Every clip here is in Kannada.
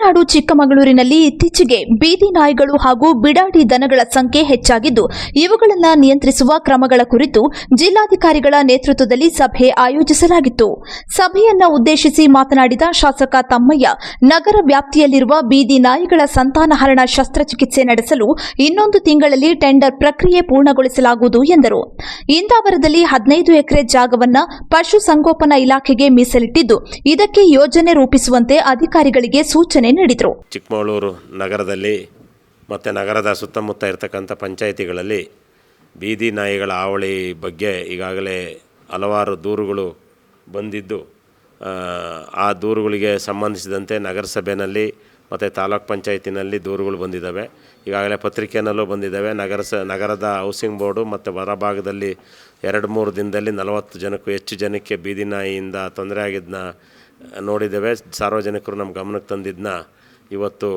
ಗಡಿನಾಡು ಚಿಕ್ಕಮಗಳೂರಿನಲ್ಲಿ ಇತ್ತೀಚೆಗೆ ಬೀದಿ ನಾಯಿಗಳು ಹಾಗೂ ಬಿಡಾಡಿ ದನಗಳ ಸಂಖ್ಯೆ ಹೆಚ್ಚಾಗಿದ್ದು, ಇವುಗಳನ್ನು ನಿಯಂತ್ರಿಸುವ ಕ್ರಮಗಳ ಕುರಿತು ಜಿಲ್ಲಾಧಿಕಾರಿಗಳ ನೇತೃತ್ವದಲ್ಲಿ ಸಭೆ ಆಯೋಜಿಸಲಾಗಿತ್ತು. ಸಭೆಯನ್ನ ಉದ್ದೇಶಿಸಿ ಮಾತನಾಡಿದ ಶಾಸಕ ತಮ್ಮಯ್ಯ, ನಗರ ವ್ಯಾಪ್ತಿಯಲ್ಲಿರುವ ಬೀದಿ ನಾಯಿಗಳ ಸಂತಾನಹರಣ ಶಸ್ತ್ರಚಿಕಿತ್ಸೆ ನಡೆಸಲು ಇನ್ನೊಂದು ತಿಂಗಳಲ್ಲಿ ಟೆಂಡರ್ ಪ್ರಕ್ರಿಯೆ ಪೂರ್ಣಗೊಳಿಸಲಾಗುವುದು ಎಂದರು. ಇಂದಾವರದಲ್ಲಿ ಹದಿನೈದು ಎಕರೆ ಜಾಗವನ್ನ ಪಶುಸಂಗೋಪನಾ ಇಲಾಖೆಗೆ ಮೀಸಲಿಟ್ಟಿದ್ದು, ಇದಕ್ಕೆ ಯೋಜನೆ ರೂಪಿಸುವಂತೆ ಅಧಿಕಾರಿಗಳಿಗೆ ಸೂಚನೆ ನೀಡಿದರು. ಚಿಕ್ಕಮಗಳೂರು ನಗರದಲ್ಲಿ ಮತ್ತು ನಗರದ ಸುತ್ತಮುತ್ತ ಇರತಕ್ಕಂಥ ಪಂಚಾಯಿತಿಗಳಲ್ಲಿ ಬೀದಿ ನಾಯಿಗಳ ಹಾವಳಿ ಬಗ್ಗೆ ಈಗಾಗಲೇ ಹಲವಾರು ದೂರುಗಳು ಬಂದಿದ್ದು ಆ, ದೂರುಗಳಿಗೆ ಸಂಬಂಧಿಸಿದಂತೆ ನಗರಸಭೆಯಲ್ಲಿ ಮತ್ತು ತಾಲೂಕ್ ಪಂಚಾಯತಿನಲ್ಲಿ ದೂರುಗಳು ಬಂದಿದ್ದಾವೆ. ಈಗಾಗಲೇ ಪತ್ರಿಕೆಯಲ್ಲೂ ಬಂದಿದ್ದಾವೆ. ನಗರ ಸ ನಗರದ ಹೌಸಿಂಗ್ ಬೋರ್ಡು ಮತ್ತು ಹೊರಭಾಗದಲ್ಲಿ ಎರಡು ಮೂರು ದಿನದಲ್ಲಿ ನಲವತ್ತು ಜನಕ್ಕೂ ಹೆಚ್ಚು ಜನಕ್ಕೆ ಬೀದಿ ನಾಯಿಯಿಂದ ತೊಂದರೆ ಆಗಿದ್ದನ್ನ ನೋಡಿದ್ದೇವೆ. ಸಾರ್ವಜನಿಕರು ನಮ್ಮ ಗಮನಕ್ಕೆ ತಂದಿದ್ದನ್ನ ಇವತ್ತು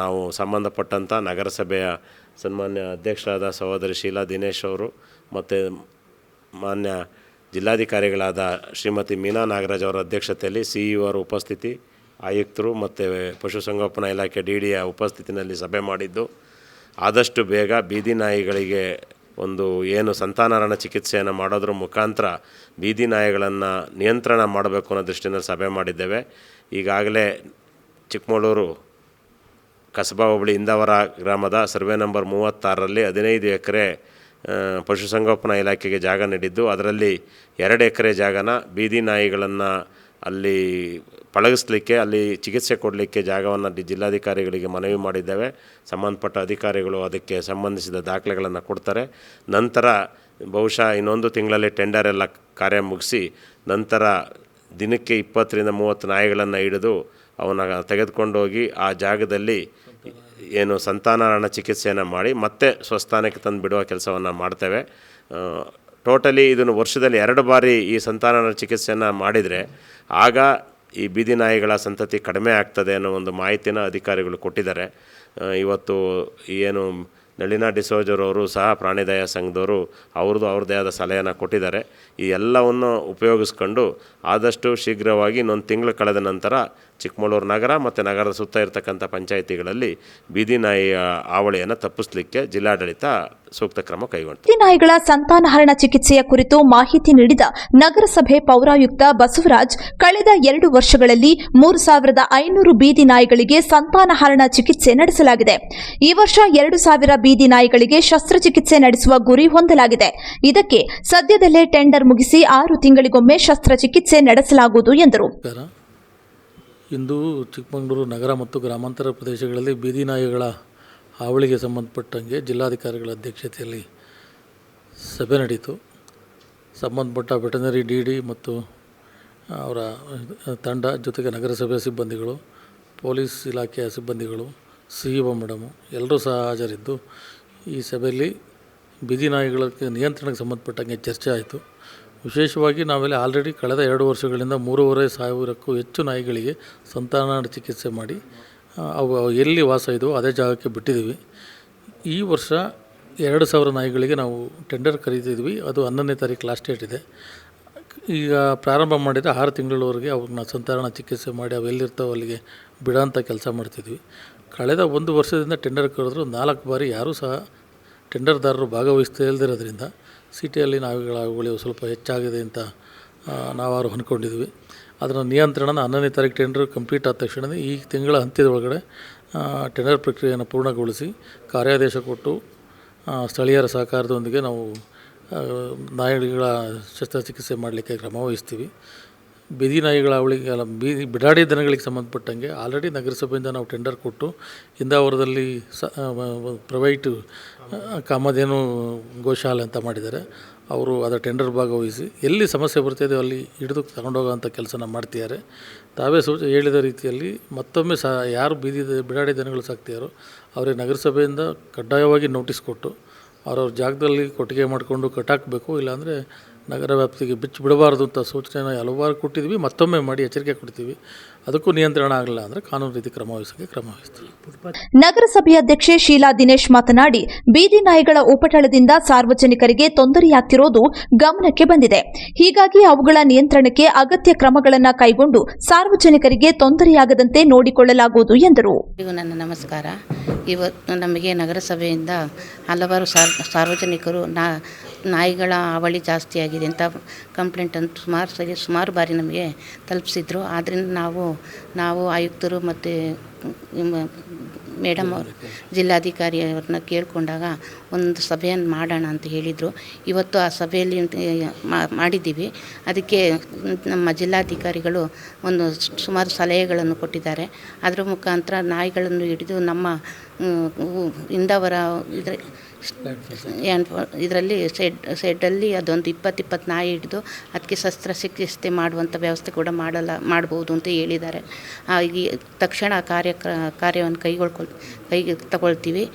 ನಾವು ಸಂಬಂಧಪಟ್ಟಂಥ ನಗರಸಭೆಯ ಸನ್ಮಾನ್ಯ ಅಧ್ಯಕ್ಷರಾದ ಸಹೋದರಿ ಶೀಲಾ ದಿನೇಶ್ ಅವರು ಮತ್ತು ಮಾನ್ಯ ಜಿಲ್ಲಾಧಿಕಾರಿಗಳಾದ ಶ್ರೀಮತಿ ಮೀನಾ ನಾಗರಾಜ್ ಅವರ ಅಧ್ಯಕ್ಷತೆಯಲ್ಲಿ ಸಿ ಇ ಅವರ ಉಪಸ್ಥಿತಿ, ಆಯುಕ್ತರು ಮತ್ತು ಪಶುಸಂಗೋಪನಾ ಇಲಾಖೆ ಡಿ ಡಿಯ ಉಪಸ್ಥಿತಿನಲ್ಲಿ ಸಭೆ ಮಾಡಿದ್ದು. ಆದಷ್ಟು ಬೇಗ ಬೀದಿ ನಾಯಿಗಳಿಗೆ ಒಂದು ಏನು ಸಂತಾನಹರಣ ಚಿಕಿತ್ಸೆಯನ್ನು ಮಾಡೋದ್ರ ಮುಖಾಂತರ ಬೀದಿ ನಾಯಿಗಳನ್ನು ನಿಯಂತ್ರಣ ಮಾಡಬೇಕು ಅನ್ನೋ ದೃಷ್ಟಿಯಿಂದ ಸಭೆ ಮಾಡಿದ್ದೇವೆ. ಈಗಾಗಲೇ ಚಿಕ್ಕಮಗಳೂರು ಕಸಬಾ ಹೋಬಳಿ ಇಂದವರ ಗ್ರಾಮದ ಸರ್ವೆ ನಂಬರ್ ಮೂವತ್ತಾರರಲ್ಲಿ ಹದಿನೈದು ಎಕರೆ ಪಶುಸಂಗೋಪನಾ ಇಲಾಖೆಗೆ ಜಾಗ ನೀಡಿದ್ದು. ಅದರಲ್ಲಿ ಎರಡು ಎಕರೆ ಜಾಗನ ಬೀದಿ ನಾಯಿಗಳನ್ನು ಅಲ್ಲಿ ಪಳಗಿಸ್ಲಿಕ್ಕೆ, ಅಲ್ಲಿ ಚಿಕಿತ್ಸೆ ಕೊಡಲಿಕ್ಕೆ ಜಾಗವನ್ನು ಜಿಲ್ಲಾಧಿಕಾರಿಗಳಿಗೆ ಮನವಿ ಮಾಡಿದ್ದೇವೆ. ಸಂಬಂಧಪಟ್ಟ ಅಧಿಕಾರಿಗಳು ಅದಕ್ಕೆ ಸಂಬಂಧಿಸಿದ ದಾಖಲೆಗಳನ್ನು ಕೊಡ್ತಾರೆ. ನಂತರ ಬಹುಶಃ ಇನ್ನೊಂದು ತಿಂಗಳಲ್ಲಿ ಟೆಂಡರ್ ಎಲ್ಲ ಕಾರ್ಯ ಮುಗಿಸಿ ನಂತರ ದಿನಕ್ಕೆ ಇಪ್ಪತ್ತರಿಂದ ಮೂವತ್ತು ನಾಯಿಗಳನ್ನು ಹಿಡಿದು ಅವನ್ನ ತೆಗೆದುಕೊಂಡೋಗಿ ಆ ಜಾಗದಲ್ಲಿ ಏನು ಸಂತಾನಾರಣ ಚಿಕಿತ್ಸೆಯನ್ನು ಮಾಡಿ ಮತ್ತೆ ಸ್ವಸ್ಥಾನಕ್ಕೆ ತಂದು ಬಿಡುವ ಕೆಲಸವನ್ನು ಮಾಡ್ತೇವೆ. ಟೋಟಲಿ ಇದನ್ನು ವರ್ಷದಲ್ಲಿ ಎರಡು ಬಾರಿ ಈ ಸಂತಾನಹರಣ ಚಿಕಿತ್ಸೆಯನ್ನು ಮಾಡಿದರೆ ಆಗ ಈ ಬೀದಿ ನಾಯಿಗಳ ಸಂತತಿ ಕಡಿಮೆ ಆಗ್ತದೆ ಅನ್ನೋ ಒಂದು ಮಾಹಿತಿನ ಅಧಿಕಾರಿಗಳು ಕೊಟ್ಟಿದ್ದಾರೆ. ಇವತ್ತು ಏನು ನಳಿನಾ ಡಿಸೋಜರವರು ಸಹ ಪ್ರಾಣಿದಯ ಸಂಘದವರು ಅವ್ರದ್ದು ಅವ್ರದ್ದೇ ಆದ ಸಲಹೆಯನ್ನು ಕೊಟ್ಟಿದ್ದಾರೆ. ಈ ಎಲ್ಲವನ್ನು ಉಪಯೋಗಿಸ್ಕೊಂಡು ಆದಷ್ಟು ಶೀಘ್ರವಾಗಿ ಇನ್ನೊಂದು ತಿಂಗಳು ಕಳೆದ ನಂತರ ಚಿಕ್ಕಮಗಳೂರು ನಗರ ಮತ್ತು ನಗರದ ಸುತ್ತ ಇರತಕ್ಕಂಥ ಪಂಚಾಯಿತಿಗಳಲ್ಲಿ ಬೀದಿ ನಾಯಿಯ ಆವಳಿಯನ್ನು ತಪ್ಪಿಸಲಿಕ್ಕೆ ಜಿಲ್ಲಾಡಳಿತ ಸೂಕ್ತ ಕ್ರಮ ಕೈಗೊಂಡಿತು ಬೀದಿ ನಾಯಿಗಳ ಸಂತಾನಹರಣ ಚಿಕಿತ್ಸೆಯ ಕುರಿತು ಮಾಹಿತಿ ನೀಡಿದ ನಗರಸಭೆ ಪೌರಾಯುಕ್ತ ಬಸವರಾಜ್ ಕಳೆದ ಎರಡು ವರ್ಷಗಳಲ್ಲಿ ಮೂರು ಸಾವಿರದ ಐನೂರು ಬೀದಿ ನಾಯಿಗಳಿಗೆ ಸಂತಾನಹರಣ ಚಿಕಿತ್ಸೆ ನಡೆಸಲಾಗಿದೆ. ಈ ವರ್ಷ ಎರಡು ಸಾವಿರ ಬೀದಿ ನಾಯಿಗಳಿಗೆ ಶಸ್ತ್ರಚಿಕಿತ್ಸೆ ನಡೆಸುವ ಗುರಿ ಹೊಂದಲಾಗಿದೆ. ಇದಕ್ಕೆ ಸದ್ಯದಲ್ಲೇ ಟೆಂಡರ್ ಮುಗಿಸಿ ಆರು ತಿಂಗಳಿಗೊಮ್ಮೆ ಶಸ್ತ್ರಚಿಕಿತ್ಸೆ ನಡೆಸಲಾಗುವುದು ಎಂದರು. ಇಂದು ಚಿಕ್ಕಮಗಳೂರು ನಗರ ಮತ್ತು ಗ್ರಾಮಾಂತರ ಪ್ರದೇಶಗಳಲ್ಲಿ ಬೀದಿ ನಾಯಿಗಳ ಹಾವಳಿಗೆ ಸಂಬಂಧಪಟ್ಟಂಗೆ ಜಿಲ್ಲಾಧಿಕಾರಿಗಳ ಅಧ್ಯಕ್ಷತೆಯಲ್ಲಿ ಸಭೆ ನಡೀತು ಸಂಬಂಧಪಟ್ಟ ವೆಟನರಿ ಡಿ ಡಿ ಮತ್ತು ಅವರ ತಂಡ ಜೊತೆಗೆ ನಗರಸಭೆ ಸಿಬ್ಬಂದಿಗಳು, ಪೊಲೀಸ್ ಇಲಾಖೆಯ ಸಿಬ್ಬಂದಿಗಳು, ಸಿ ಒ ಮೇಡಮು ಎಲ್ಲರೂ ಸಹ ಹಾಜರಿದ್ದು ಈ ಸಭೆಯಲ್ಲಿ ಬೀದಿ ನಾಯಿಗಳ ನಿಯಂತ್ರಣಕ್ಕೆ ಸಂಬಂಧಪಟ್ಟಂಗೆ ಚರ್ಚೆ ಆಯಿತು. ವಿಶೇಷವಾಗಿ ನಾವೆಲ್ಲ ಆಲ್ರೆಡಿ ಕಳೆದ ಎರಡು ವರ್ಷಗಳಿಂದ ಮೂರುವರೆ ಸಾವಿರಕ್ಕೂ ಹೆಚ್ಚು ನಾಯಿಗಳಿಗೆ ಸಂತಾನ ಚಿಕಿತ್ಸೆ ಮಾಡಿ ಅವು ಎಲ್ಲಿ ವಾಸ ಇದೆಯೋ ಅದೇ ಜಾಗಕ್ಕೆ ಬಿಟ್ಟಿದ್ದೀವಿ. ಈ ವರ್ಷ ಎರಡು ಸಾವಿರ ನಾಯಿಗಳಿಗೆ ನಾವು ಟೆಂಡರ್ ಕರೀತಿದ್ವಿ. ಅದು ಹನ್ನೊಂದನೇ ತಾರೀಕು ಲಾಸ್ಟ್ ಡೇಟ್ ಇದೆ. ಈಗ ಪ್ರಾರಂಭ ಮಾಡಿದರೆ ಆರು ತಿಂಗಳವರೆಗೆ ಅವ್ರನ್ನ ಸಂತಾನ ಚಿಕಿತ್ಸೆ ಮಾಡಿ ಅವು ಎಲ್ಲಿರ್ತಾವೆ ಅಲ್ಲಿಗೆ ಬಿಡೋಂಥ ಕೆಲಸ ಮಾಡ್ತಿದ್ವಿ. ಕಳೆದ ಒಂದು ವರ್ಷದಿಂದ ಟೆಂಡರ್ ಕರೆದ್ರು ನಾಲ್ಕು ಬಾರಿ ಯಾರೂ ಸಹ ಟೆಂಡರ್ದಾರರು ಭಾಗವಹಿಸ್ತಾ ಸಿಟಿಯಲ್ಲಿ ನಾವುಗಳ ಉಳಿವು ಸ್ವಲ್ಪ ಹೆಚ್ಚಾಗಿದೆ ಅಂತ ನಾವು ನಾವಾರು ಅಂದ್ಕೊಂಡಿದ್ವಿ ಅದರ ನಿಯಂತ್ರಣನ ಹನ್ನೊಂದನೇ ತಾರೀಕು ಟೆಂಡರ್ ಕಂಪ್ಲೀಟ್ ಆದ ತಕ್ಷಣವೇ ಈ ತಿಂಗಳ ಅಂತ್ಯದ ಒಳಗಡೆ ಟೆಂಡರ್ ಪ್ರಕ್ರಿಯೆಯನ್ನು ಪೂರ್ಣಗೊಳಿಸಿ ಕಾರ್ಯಾದೇಶ ಕೊಟ್ಟು ಸ್ಥಳೀಯರ ಸಹಕಾರದೊಂದಿಗೆ ನಾವು ನಾಯಿಗಳ ಶಸ್ತ್ರಚಿಕಿತ್ಸೆ ಮಾಡಲಿಕ್ಕೆ ಕ್ರಮ ವಹಿಸ್ತೀವಿ. ಬೀದಿ ನಾಯಿಗಳ ಅವಳಿಗೆ, ಅಲ್ಲ, ಬೀದಿ ಬಿಡಾಡಿ ದನಗಳಿಗೆ ಸಂಬಂಧಪಟ್ಟಂಗೆ ಆಲ್ರೆಡಿ ನಗರಸಭೆಯಿಂದ ನಾವು ಟೆಂಡರ್ ಕೊಟ್ಟು ಇಂದಾವರದಲ್ಲಿ ಸ ಪ್ರೈವೇಟು ಕಾಮಧೇನು ಗೋಶಾಲೆ ಅಂತ ಮಾಡಿದ್ದಾರೆ. ಅವರು ಅದರ ಟೆಂಡರ್ ಭಾಗವಹಿಸಿ, ಎಲ್ಲಿ ಸಮಸ್ಯೆ ಬರ್ತಿದೆ ಅಲ್ಲಿ ಹಿಡಿದು ತಗೊಂಡೋಗೋಂಥ ಕೆಲಸನ ಮಾಡ್ತಿದ್ದಾರೆ. ತಾವೇ ಸೂಚ ಹೇಳಿದ ರೀತಿಯಲ್ಲಿ ಮತ್ತೊಮ್ಮೆ ಸಹ ಯಾರು ಬೀದಿ ಬಿಡಾಡಿ ದನಗಳು ಸಾಕ್ತಿದಾರೋ ಅವರಿಗೆ ನಗರಸಭೆಯಿಂದ ಕಡ್ಡಾಯವಾಗಿ ನೋಟಿಸ್ ಕೊಟ್ಟು, ಅವ್ರವ್ರ ಜಾಗದಲ್ಲಿ ಕೊಟ್ಟಿಗೆ ಮಾಡಿಕೊಂಡು ಕಟ್ಟಾಕಬೇಕು, ಇಲ್ಲಾಂದರೆ ನಗರ ವ್ಯಾಪ್ತಿಗೆ ಬಿಚ್ಚಿ ಬಿಡಬಾರ್ದು ಅಂತ ಸೂಚನೆಯನ್ನು ಹಲವಾರು ಕೊಟ್ಟಿದ್ವಿ ಮತ್ತೊಮ್ಮೆ ಮಾಡಿ ಎಚ್ಚರಿಕೆ ಕೊಡ್ತೀವಿ. ಅದಕ್ಕೂ ನಿಯಂತ್ರಣ ಆಗಲಿಲ್ಲ ಅಂದರೆ ಕಾನೂನು ರೀತಿ ಕ್ರಮ ವಹಿಸೋಕ್ಕೆ ಕ್ರಮ ವಹಿಸ್ತೀವಿ. ನಗರಸಭೆ ಅಧ್ಯಕ್ಷೆ ಶೀಲಾ ದಿನೇಶ್ ಮಾತನಾಡಿ ಬೀದಿ ನಾಯಿಗಳ ಉಪಟಳದಿಂದ ಸಾರ್ವಜನಿಕರಿಗೆ ತೊಂದರೆಯಾಗ್ತಿರೋದು ಗಮನಕ್ಕೆ ಬಂದಿದೆ. ಹೀಗಾಗಿ ಅವುಗಳ ನಿಯಂತ್ರಣಕ್ಕೆ ಅಗತ್ಯ ಕ್ರಮಗಳನ್ನು ಕೈಗೊಂಡು ಸಾರ್ವಜನಿಕರಿಗೆ ತೊಂದರೆಯಾಗದಂತೆ ನೋಡಿಕೊಳ್ಳಲಾಗುವುದು ಎಂದರು. ನನ್ನ ನಮಸ್ಕಾರ. ಇವತ್ತು ನಮಗೆ ನಗರಸಭೆಯಿಂದ ಹಲವಾರು ಸಾರ್ ಸಾರ್ವಜನಿಕರು ನಾ ನಾಯಿಗಳ ಹಾವಳಿ ಜಾಸ್ತಿ ಆಗಿದೆ ಅಂತ ಕಂಪ್ಲೇಂಟ್ ಅಂತ ಸುಮಾರು ಸರಿ ಸುಮಾರು ಬಾರಿ ನಮಗೆ ತಲುಪಿಸಿದ್ರು. ಆದ್ದರಿಂದ ನಾವು ನಾವು ಆಯುಕ್ತರು ಮತ್ತು ಮೇಡಮ್ ಅವರು, ಜಿಲ್ಲಾಧಿಕಾರಿ ಅವ್ರನ್ನ ಕೇಳಿಕೊಂಡಾಗ ಒಂದು ಸಭೆಯನ್ನು ಮಾಡೋಣ ಅಂತ ಹೇಳಿದರು. ಇವತ್ತು ಆ ಸಭೆಯಲ್ಲಿ ಮಾಡಿದ್ದೀವಿ. ಅದಕ್ಕೆ ನಮ್ಮ ಜಿಲ್ಲಾಧಿಕಾರಿಗಳು ಒಂದು ಸುಮಾರು ಸಲಹೆಗಳನ್ನು ಕೊಟ್ಟಿದ್ದಾರೆ. ಅದರ ಮುಖಾಂತರ ನಾಯಿಗಳನ್ನು ಹಿಡಿದು ನಮ್ಮ ಇಂದವರ ಇದ್ರ ಇದರಲ್ಲಿ ಸೆಡ್, ಸೆಡ್ಡಲ್ಲಿ ಅದೊಂದು ಇಪ್ಪತ್ತು ಇಪ್ಪತ್ತು ನಾಯಿ ಹಿಡಿದು ಅದಕ್ಕೆ ಶಸ್ತ್ರಚಿಕಿತ್ಸೆ ಮಾಡುವಂಥ ವ್ಯವಸ್ಥೆ ಕೂಡ ಮಾಡಲ್ಲ, ಮಾಡ್ಬೋದು ಅಂತ ಹೇಳಿದ್ದಾರೆ. ಹಾಗಾಗಿ ತಕ್ಷಣ ಕಾರ್ಯ ಕಾರ್ಯವನ್ನು ಕೈಗೊಳ್ಕೊಳ್, ಕೈಗೆ ತಗೊಳ್ತೀವಿ.